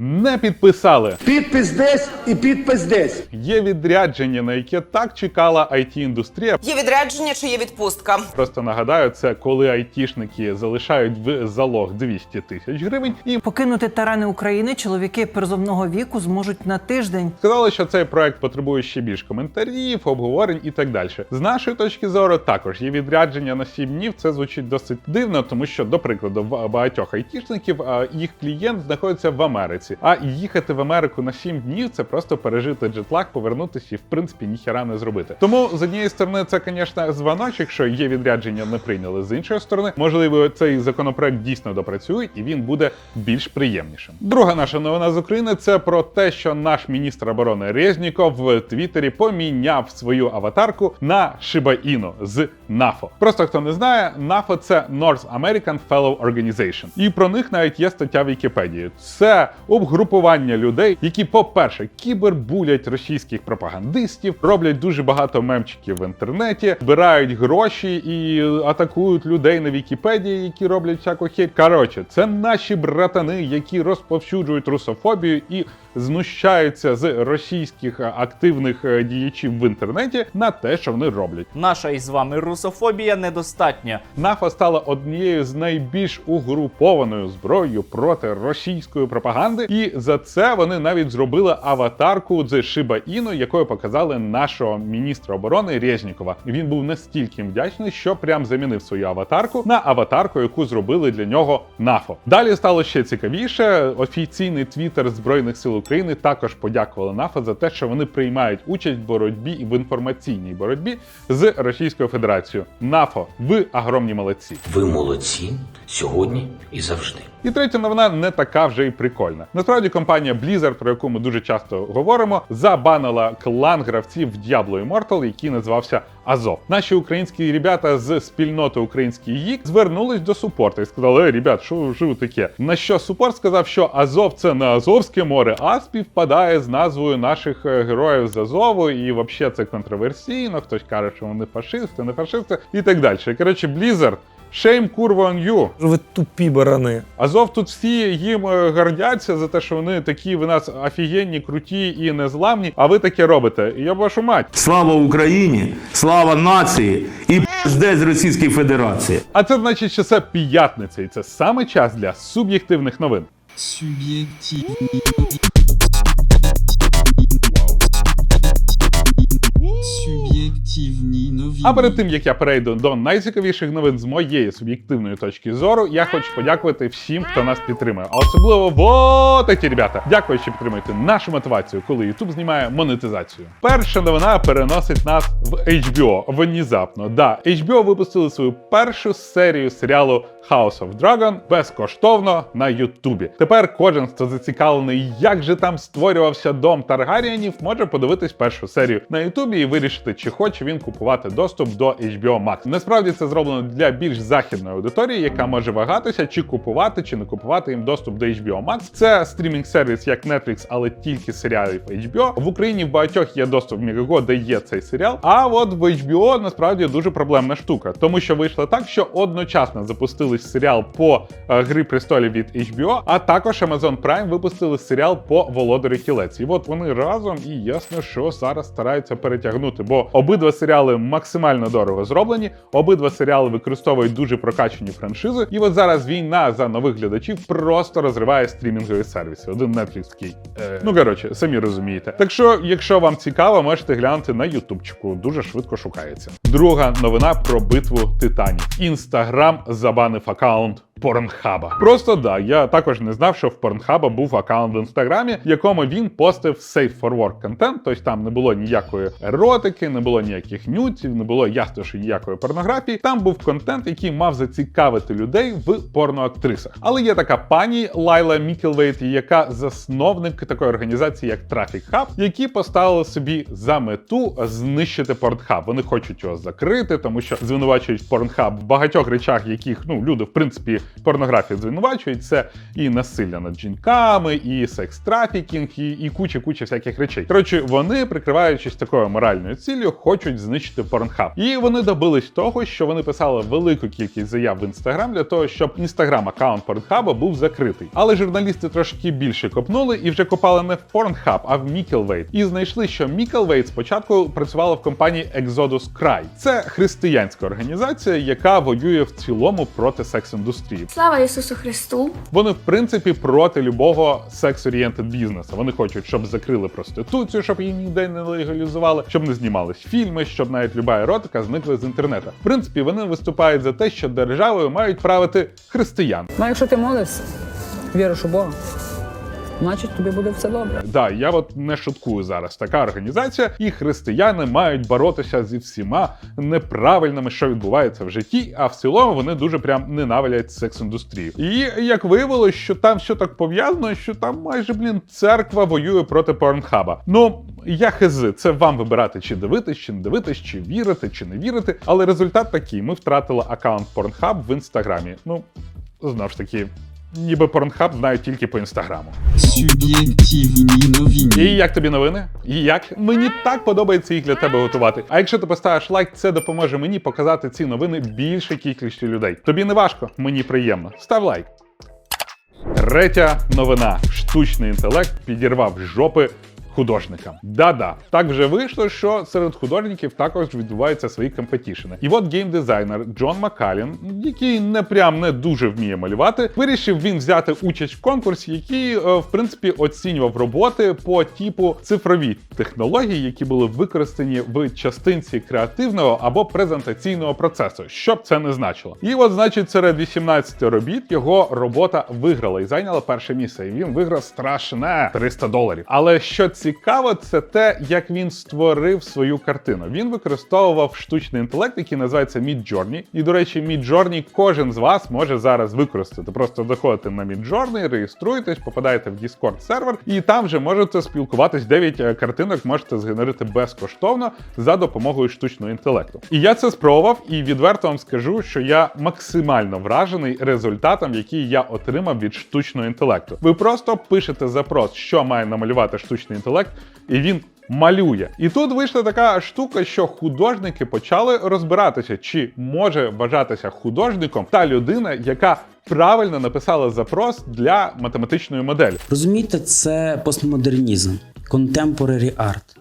Не підписали. Підпис десь і підпис десь. Є відрядження, на яке так чекала it індустрія Є відрядження чи є відпустка? Просто нагадаю, це коли айтішники залишають в залог 200 тисяч гривень і Покинути терени України чоловіки призовного віку зможуть на тиждень. сказали, що цей проект потребує ще більш коментарів, обговорень і так далі. З нашої точки зору, також є відрядження на 7 днів. Це звучить досить дивно, тому що, до прикладу, в багатьох айтішників їх клієнт знаходиться в Америці. А їхати в Америку на 7 днів це просто пережити джетлаг, повернутися і в принципі ніхера не зробити. Тому з однієї сторони, це, звісно, звоночок, що є відрядження, не прийняли. З іншої сторони, можливо, цей законопроект дійсно допрацює і він буде більш приємнішим. Друга наша новина з України це про те, що наш міністр оборони Резніков в Твіттері поміняв свою аватарку на Shiba Inu з НАФО. Просто хто не знає, НАФО це North American Fellow Organization. І про них навіть є стаття в Вікіпедії. Це обгрупування людей, які, по-перше, кібербулять російських пропагандистів, роблять дуже багато мемчиків в інтернеті, збирають гроші і атакують людей на Вікіпедії, які роблять всяку хейт. Коротше, це наші братани, які розповсюджують русофобію і знущаються з російських активних е, діячів в інтернеті на те, що вони роблять. Наша із вами русофобія недостатня. НАФА стала однією з найбільш угрупованою зброєю проти російської пропаганди, і за це вони навіть зробили аватарку з Шиба Іну, якою показали нашого міністра оборони Резнікова. Він був настільки вдячний, що прям замінив свою аватарку на аватарку, яку зробили для нього НАФО. Далі стало ще цікавіше. Офіційний твіттер збройних сил України також подякували НАФО за те, що вони приймають участь в боротьбі в інформаційній боротьбі з Російською Федерацією. НАФО, ви огромні молодці. Ви молодці сьогодні і завжди. І третя новина не така вже й прикольна. Насправді компанія Blizzard, про яку ми дуже часто говоримо, забанила клан гравців в Diablo Immortal, який називався Азов. Наші українські ребята з спільноти Український ГІК звернулись до супорту і сказали: «Ей, ребят, що ви таке? На що супорт сказав, що Азов це не Азовське море, а співпадає з назвою наших е, героїв з Азову, і взагалі це контроверсійно. Хтось каже, що вони фашисти, не фашисти, і так далі. Коротше, Blizzard, shame курва on you. Ви тупі барани. Азов тут всі їм е, гордяться за те, що вони такі в нас офігенні, круті і незламні. А ви таке робите. І я вашу мать. Слава Україні! Слава нації і з Російської Федерації. А це значить, що це п'ятниця, і це саме час для суб'єктивних новин. Суб'єктивні А перед тим як я перейду до найцікавіших новин з моєї суб'єктивної точки зору, я хочу подякувати всім, хто нас підтримує. А особливо вот такі ребята. Дякую, що підтримуєте нашу мотивацію, коли YouTube знімає монетизацію. Перша новина переносить нас в HBO. Внезапно. Да, HBO випустили свою першу серію серіалу House of Dragon безкоштовно на Ютубі. Тепер кожен, хто зацікавлений, як же там створювався дом Таргаріанів, може подивитись першу серію на Ютубі і вирішити, чи хоче він купувати доступ до HBO Max. Насправді це зроблено для більш західної аудиторії, яка може вагатися, чи купувати, чи не купувати їм доступ до HBO Max. Це стрімінг сервіс як Netflix, але тільки серіалів HBO. В Україні в багатьох є доступ в Мегаго, де є цей серіал. А от в HBO насправді дуже проблемна штука, тому що вийшло так, що одночасно запустили серіал по е, Гри престолів від HBO, а також Amazon Prime випустили серіал по Володарю кілець. І от вони разом і ясно, що зараз стараються перетягнути, бо обидва серіали максимально дорого зроблені, обидва серіали використовують дуже прокачані франшизи. І от зараз війна за нових глядачів просто розриває стрімінгові сервіси. Один Netflix такий. Е... Ну коротше, самі розумієте. Так що, якщо вам цікаво, можете глянути на ютубчику. Дуже швидко шукається. Друга новина про битву титанів. Інстаграм забанив аккаунт. Порнхаба. Просто да, я також не знав, що в Порнхаба був аккаунт в інстаграмі, в якому він постив safe for work контент, тобто там не було ніякої еротики, не було ніяких нюців, не було ясно, що ніякої порнографії. Там був контент, який мав зацікавити людей в порноактрисах. Але є така пані Лайла Мікелвейт, яка засновник такої організації, як Traffic Hub, які поставили собі за мету знищити Порнхаб. Вони хочуть його закрити, тому що звинувачують Порнхаб в багатьох речах, яких ну люди в принципі порнографії звинувачують. Це і насилля над жінками, і секс-трафікінг, і, і куча куча всяких речей. Коротше, вони, прикриваючись такою моральною ціллю, хочуть знищити Порнхаб. І вони добились того, що вони писали велику кількість заяв в інстаграм для того, щоб інстаграм аккаунт Порнхаба був закритий. Але журналісти трошки більше копнули і вже копали не в Pornhub, а в Мікелвейт. І знайшли, що Мікелвейт спочатку працювала в компанії Exodus Cry. Це християнська організація, яка воює в цілому проти секс-індустрії. Слава Ісусу Христу! Вони, в принципі, проти любого секс-орієнтед бізнесу. Вони хочуть, щоб закрили проституцію, щоб її ніде не легалізували, щоб не знімались фільми, щоб навіть люба еротика зникла з інтернету. В принципі, вони виступають за те, що державою мають правити християн. Ну, якщо ти молився, віриш у Бога, значить тобі буде все добре. Да, я от не шуткую зараз. Така організація, і християни мають боротися зі всіма неправильними, що відбувається в житті. А в цілому вони дуже прям ненавидять секс-індустрію. І як виявилось, що там все так пов'язано, що там майже блін церква воює проти порнхаба. Ну я хези, це вам вибирати, чи дивитись, чи не дивитись, чи вірити, чи не вірити. Але результат такий: ми втратили аккаунт Pornhub в інстаграмі. Ну знову ж таки. Ніби порнхаб знають тільки по інстаграму. Суб'єктивні новини. І як тобі новини? І як? Мені так подобається їх для тебе готувати. А якщо ти поставиш лайк, це допоможе мені показати ці новини більшій кількості людей. Тобі не важко, мені приємно. Став лайк. Третя новина: штучний інтелект підірвав жопи. Художникам. Да-да, так вже вийшло, що серед художників також відбуваються свої компетішени. І от геймдизайнер Джон Маккалін, який не прям не дуже вміє малювати, вирішив він взяти участь в конкурсі, який, е, в принципі, оцінював роботи по типу цифрові технології, які були використані в частинці креативного або презентаційного процесу, що б це не значило. І от, значить, серед 18 робіт його робота виграла і зайняла перше місце. І він виграв страшне 300 доларів. Але що цікаво, це те, як він створив свою картину. Він використовував штучний інтелект, який називається Midjourney. І, до речі, Midjourney кожен з вас може зараз використати. Просто заходите на Midjourney, реєструєтесь, попадаєте в Discord сервер, і там вже можете спілкуватись. 9 е, картинок можете згенерити безкоштовно за допомогою штучного інтелекту. І я це спробував, і відверто вам скажу, що я максимально вражений результатом, який я отримав від штучного інтелекту. Ви просто пишете запрос, що має намалювати штучний інтелект, і він. Малює, і тут вийшла така штука, що художники почали розбиратися, чи може вважатися художником та людина, яка правильно написала запрос для математичної моделі. Розумієте, це постмодернізм, contemporary art.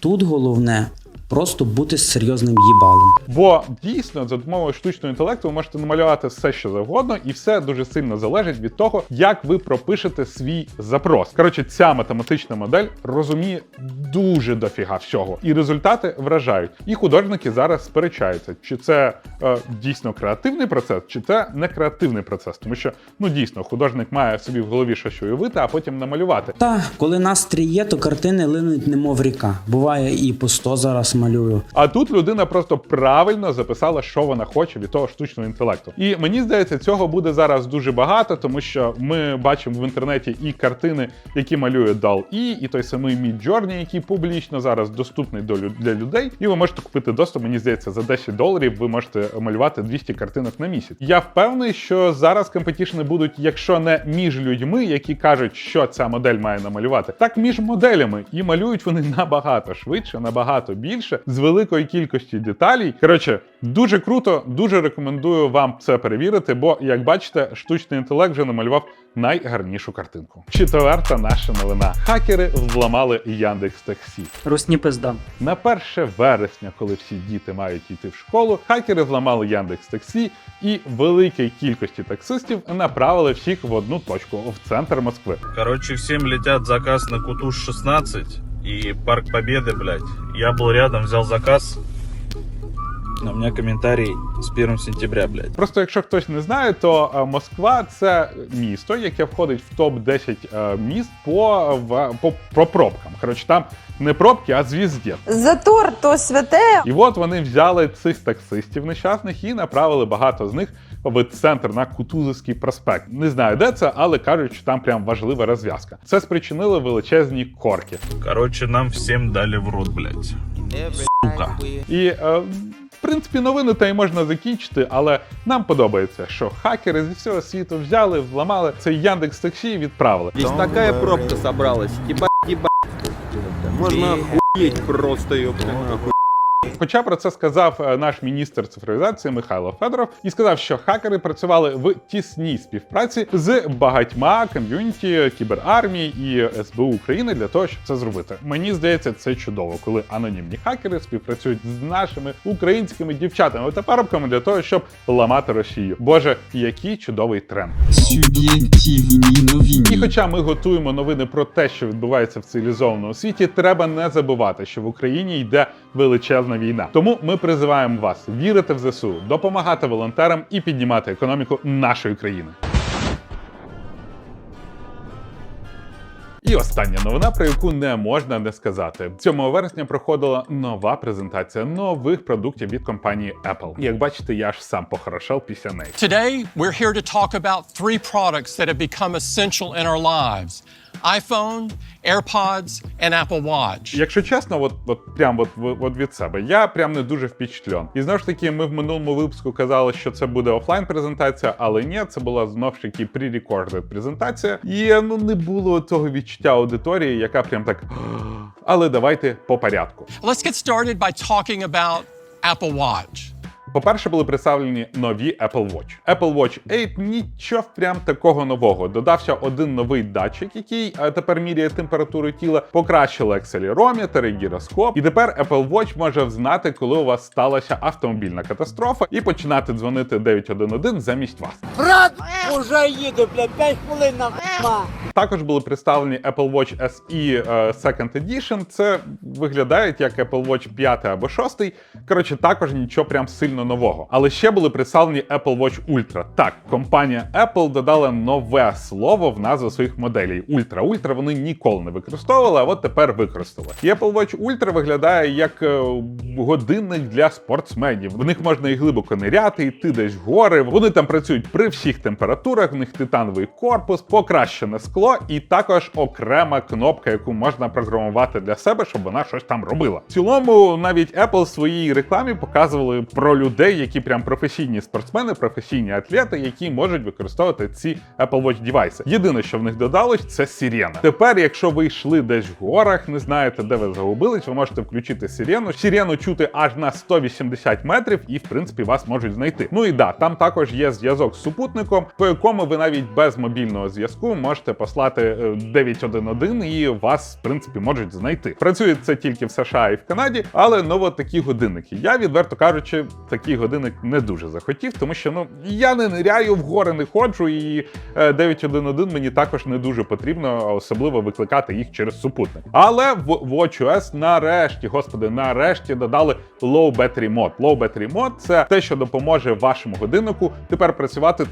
Тут головне просто бути серйозним їбалом. Бо дійсно за допомогою штучного інтелекту ви можете намалювати все, що завгодно, і все дуже сильно залежить від того, як ви пропишете свій запрос. Коротше, ця математична модель розуміє дуже дофіга всього, і результати вражають. І художники зараз сперечаються, чи це е, дійсно креативний процес, чи це не креативний процес, тому що ну дійсно художник має собі в голові щось уявити, а потім намалювати. Та коли настрій є, то картини линуть немов ріка. Буває і по 100 зараз малюю. А тут людина просто правильно записала, що вона хоче від того штучного інтелекту. І мені здається, цього буде зараз дуже багато, тому що ми бачимо в інтернеті і картини, які малює DALL-E, і той самий Midjourney, який публічно зараз доступний до для людей. І ви можете купити доступ. Мені здається, за 10 доларів ви можете малювати 200 картинок на місяць. Я впевнений, що зараз компетішни будуть, якщо не між людьми, які кажуть, що ця модель має намалювати, так між моделями. І малюють вони набагато швидше, набагато більше, з великої кількості деталей. Коротше, дуже круто, дуже рекомендую вам це перевірити, бо, як бачите, штучний інтелект вже намалював найгарнішу картинку. Четверта наша новина: хакери зламали Яндекс Таксі. Русні пизда. На 1 вересня, коли всі діти мають йти в школу, хакери зламали Яндекс Таксі і великій кількості таксистів направили всіх в одну точку в центр Москви. Короче, всем летят заказ на Кутуш 16 и Парк Победы, блядь. Я был рядом, взял заказ. Но у меня комментарий с 1 сентября, блядь. Просто якщо хтось не знає, то е, Москва це місто, яке входить в топ 10 е, міст по, в, по, по пробкам. Коротше, там не пробки, а звіздєт. Затор то святе. І от вони взяли цих таксистів нещасних і направили багато з них в центр на Кутузовський проспект. Не знаю, де це, але кажуть, що там прям важлива розв'язка. Це спричинило величезні корки. Короче, нам всем дали в рот, блядь. Сука. І е, принципі, новини та й можна закінчити, але нам подобається, що хакери зі всього світу взяли, взламали цей Яндекс Таксі і відправили. Здесь такая пробка собралась. Ебать, ебать. Можно охуеть просто, ёпта. Хоча про це сказав е, наш міністр цифровізації Михайло Федоров і сказав, що хакери працювали в тісній співпраці з багатьма ком'юніті кіберармії і СБУ України для того, щоб це зробити. Мені здається, це чудово, коли анонімні хакери співпрацюють з нашими українськими дівчатами та парубками для того, щоб ламати Росію. Боже, який чудовий тренд. І хоча ми готуємо новини про те, що відбувається в цивілізованому світі, треба не забувати, що в Україні йде величезна війна. Тому ми призиваємо вас вірити в ЗСУ, допомагати волонтерам і піднімати економіку нашої країни. І остання новина, про яку не можна не сказати. 7 вересня проходила нова презентація нових продуктів від компанії Apple. І як бачите, я ж сам похорошав після неї. Today, we're here to talk about three products that have become essential in our lives iPhone, AirPods, and Apple Watch. Якщо чесно, от, от прям от, от, від себе, я прям не дуже впечатлен. І знову ж таки, ми в минулому випуску казали, що це буде офлайн презентація, але ні, це була знов ж таки pre-recorded презентація. І ну не було цього відчуття аудиторії, яка прям так. Але давайте по порядку. Let's get started by talking about Apple Watch. По-перше, були представлені нові Apple Watch. Apple Watch 8 нічого прям такого нового. Додався один новий датчик, який е, тепер міряє температуру тіла, покращили акселерометр і гіроскоп. І тепер Apple Watch може взнати, коли у вас сталася автомобільна катастрофа, і починати дзвонити 911 замість вас. Уже їду, блядь, 5 хвилин на Також були представлені Apple Watch SE е, Second Edition. Це виглядають як Apple Watch 5 або 6. Коротше, також нічого прям сильно нового. Але ще були представлені Apple Watch Ultra. Так, компанія Apple додала нове слово в назву своїх моделей. Ультра. Ультра вони ніколи не використовували, а от тепер використали. І Apple Watch Ultra виглядає як е, годинник для спортсменів. В них можна і глибоко ниряти, йти десь в гори. Вони там працюють при всіх температурах. В них титановий корпус, покращене скло, і також окрема кнопка, яку можна програмувати для себе, щоб вона щось там робила. В цілому, навіть Apple в своїй рекламі показували про людей, які прям професійні спортсмени, професійні атлети, які можуть використовувати ці Apple Watch девайси. Єдине, що в них додалось, це сирена. Тепер, якщо ви йшли десь в горах, не знаєте, де ви загубились, ви можете включити сирену. Сирену чути аж на 180 метрів, і в принципі вас можуть знайти. Ну і да, там також є зв'язок з супутником, якому ви навіть без мобільного зв'язку можете послати е, 911 і вас, в принципі, можуть знайти. Працює це тільки в США і в Канаді, але ну от такі годинники. Я відверто кажучи, такий годинник не дуже захотів, тому що ну я не ниряю в гори, не ходжу, і е, 911 мені також не дуже потрібно, особливо викликати їх через супутник. Але в WatchOS нарешті, господи, нарешті додали Low Battery Mode. Low Battery Mode – це те, що допоможе вашому годиннику тепер працювати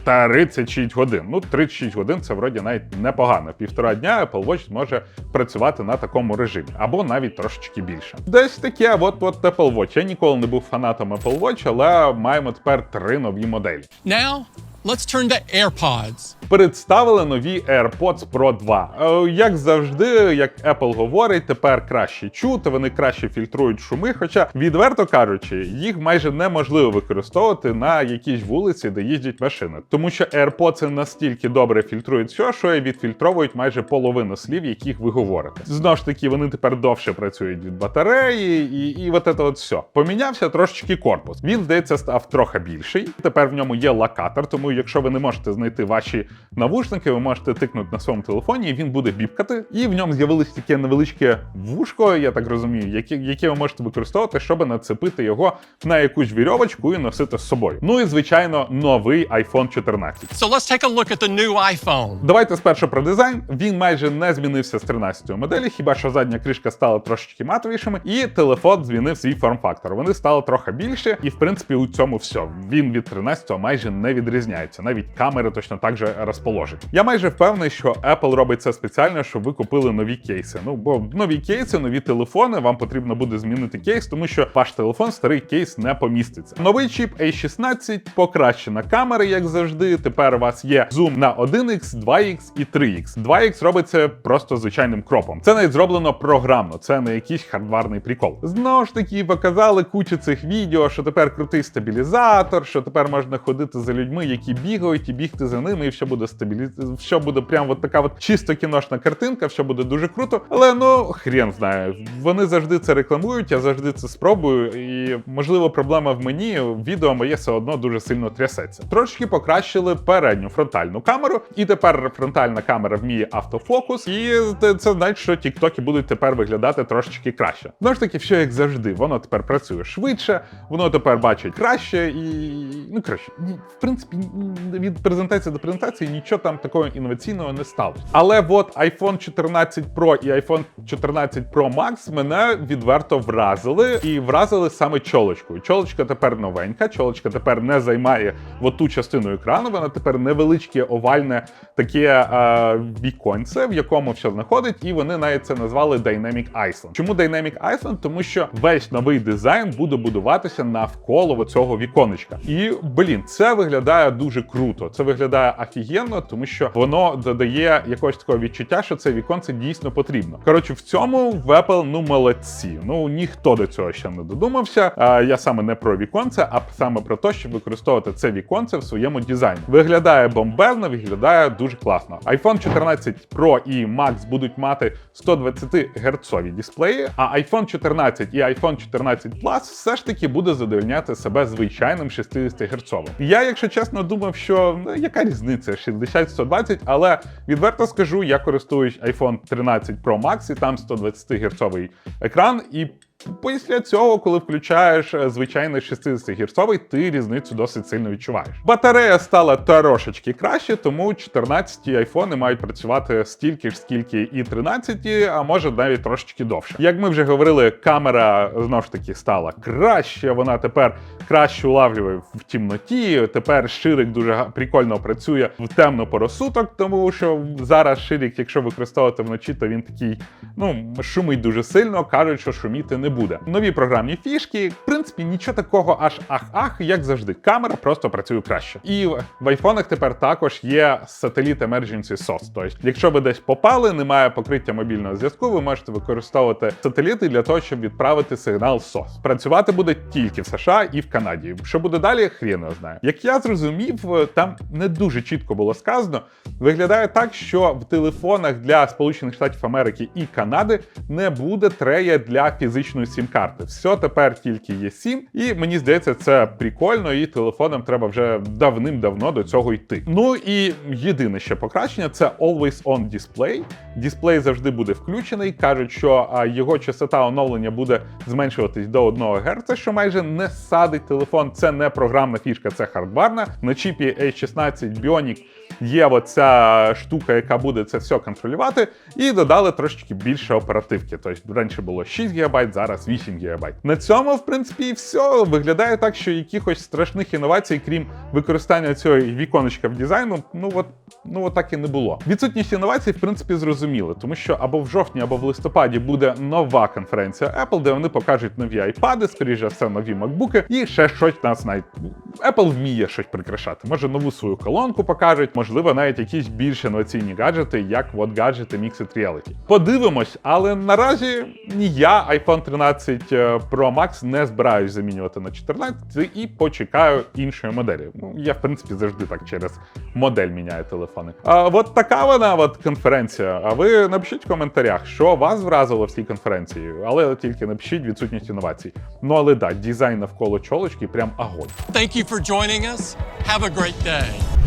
36 годин. Ну, 36 годин це вроді навіть непогано. Півтора дня Apple Watch може працювати на такому режимі, або навіть трошечки більше. Десь таке, от от Apple Watch. Я ніколи не був фанатом Apple Watch, але маємо тепер три нові моделі. Now, let's turn to AirPods. Представили нові AirPods Pro 2. Е, Як завжди, як Apple говорить, тепер краще чути, вони краще фільтрують шуми. Хоча, відверто кажучи, їх майже неможливо використовувати на якійсь вулиці, де їздять машини. Тому що AirPods настільки добре фільтрують все, що відфільтровують майже половину слів, яких ви говорите. Знову ж таки, вони тепер довше працюють від батареї, і, і от це от все. Помінявся трошечки корпус. Він, здається, став трохи більший. Тепер в ньому є локатор, тому якщо ви не можете знайти ваші навушники, ви можете тикнути на своєму телефоні, і він буде біпкати. І в ньому з'явилось таке невеличке вушко, я так розумію, яке, яке ви можете використовувати, щоб нацепити його на якусь вірьовочку і носити з собою. Ну і звичайно, новий iPhone 14. So let's take a look at the new iPhone. Давайте спершу про дизайн. Він майже не змінився з 13-ї моделі, хіба що задня кришка стала трошечки матовішими, і телефон змінив свій форм-фактор. Вони стали трохи більше, і в принципі у цьому все. Він від 13-го майже не відрізняється. Навіть камери точно так же розположення. Я майже впевнений, що Apple робить це спеціально, щоб ви купили нові кейси. Ну бо нові кейси, нові телефони, вам потрібно буде змінити кейс, тому що ваш телефон старий кейс не поміститься. Новий чіп A16, покращена камера, як завжди. Тепер у вас є зум на 1x, 2x і 3x. 2x робиться просто звичайним кропом. Це навіть зроблено програмно, це не якийсь хардварний прикол. Знову ж таки, показали кучу цих відео, що тепер крутий стабілізатор, що тепер можна ходити за людьми, які бігають, і бігти за ними, і все буде стабілі... все буде прям от така от чисто кіношна картинка, все буде дуже круто. Але ну хрен знає. Вони завжди це рекламують, я завжди це спробую. І можливо, проблема в мені. Відео моє все одно дуже сильно трясеться. Трошки покращили передню фронтальну камеру, і тепер фронтальна камера вміє автофокус, і це- значить, що тіктоки будуть тепер виглядати трошечки краще. Знову ж таки, все як завжди, воно тепер працює швидше, воно тепер бачить краще і ну краще. В принципі, від презентації до презентації нічого там такого інноваційного не сталося. Але от iPhone 14 Pro і iPhone 14 Pro Max мене відверто вразили і вразили саме чолочкою. Чолочка тепер новенька, чолочка тепер не займає от ту частину екрану, вона тепер невеличке овальне таке е, віконце, в якому все знаходить, і вони навіть це назвали Dynamic Island. Чому Dynamic Island? Тому що весь новий дизайн буде будуватися навколо цього віконечка. І блін, це виглядає дуже круто. Це виглядає офігенно, тому що воно додає якогось такого відчуття, що це віконце дійсно потрібно. Коротше, в цьому в Apple ну молодці. Ну ніхто до цього ще не додумався. А, я саме не про віконце, а саме про те, щоб використовувати це віконце в своєму дизайні. Виглядає бомбезно, виглядає дуже класно. iPhone 14 Pro і Max будуть мати 120 герцові дисплеї, а iPhone 14 і iPhone 14 Plus все ж таки буде задовольняти себе звичайним 60 герцовим. Я, якщо чесно, думав, що ну, яка різниця 60-120, але відверто скажу, я користуюсь iPhone 13 Pro Max і там 120 герцовий екран і. Після цього, коли включаєш е, звичайний 60 герцовий, ти різницю досить сильно відчуваєш. Батарея стала трошечки краще, тому 14 айфони мають працювати стільки ж, скільки і 13, а може навіть трошечки довше. Як ми вже говорили, камера знову ж таки стала краще. Вона тепер краще улавлює в тімноті. Тепер ширик дуже прикольно працює в темну пору суток, тому що зараз ширик, якщо використовувати вночі, то він такий ну шумить дуже сильно. кажуть, що шуміти не буде. Нові програмні фішки, в принципі, нічого такого аж ах-ах, як завжди. Камера просто працює краще. І в айфонах тепер також є сателіт Emergency SOS. Тобто, якщо ви десь попали, немає покриття мобільного зв'язку, ви можете використовувати сателіти для того, щоб відправити сигнал SOS. Працювати буде тільки в США і в Канаді. Що буде далі, хрін його знає. Як я зрозумів, е, там не дуже чітко було сказано. Виглядає так, що в телефонах для Сполучених Штатів Америки і Канади не буде трея для фізичної сім-карти. Все тепер тільки є сім, і мені здається, це прикольно, і телефонам треба вже давним-давно до цього йти. Ну і єдине ще покращення це Always On Display. Дисплей завжди буде включений. кажуть, що його частота оновлення буде зменшуватись до 1 Гц, що майже не садить телефон. Це не програмна фішка, це хардварна. На чіпі A16 Bionic є оця штука, яка буде це все контролювати, і додали трошечки більше оперативки. Тобто раніше було 6 ГБ, зараз 8 ГБ. На цьому, в принципі, і все виглядає так, що якихось страшних інновацій, крім використання цього віконечка в дизайну, ну от ну от так і не було. Відсутність інновацій, в принципі, зрозуміло, тому що або в жовтні, або в листопаді буде нова конференція Apple, де вони покажуть нові айпади, скоріше все, нові макбуки, і ще щось нас навіть Apple вміє щось прикрашати. Може, нову свою колонку покажуть, можливо, навіть якісь більш інноваційні гаджети, як от гаджети Mixed Reality. Подивимось, але наразі ні я iPhone 13 е, Pro Max не збираюсь замінювати на 14 і почекаю іншої моделі. Ну, я, в принципі, завжди так через модель міняю телефони. А от така вона от конференція. А ви напишіть в коментарях, що вас вразило в цій конференції, але тільки напишіть відсутність інновацій. Ну але да, дизайн навколо чолочки прям огонь. Thank you for joining us. Have a great day.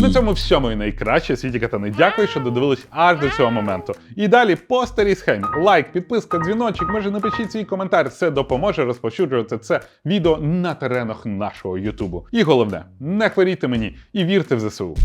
На цьому все мої найкраще. Світі катани. Дякую, що додивились аж до цього моменту. І далі по старій схемі. Лайк, підписка, дзвіночок. Може напишіть свій коментар. Це допоможе розпоширювати це відео на теренах нашого Ютубу. І головне, не хворійте мені і вірте в ЗСУ.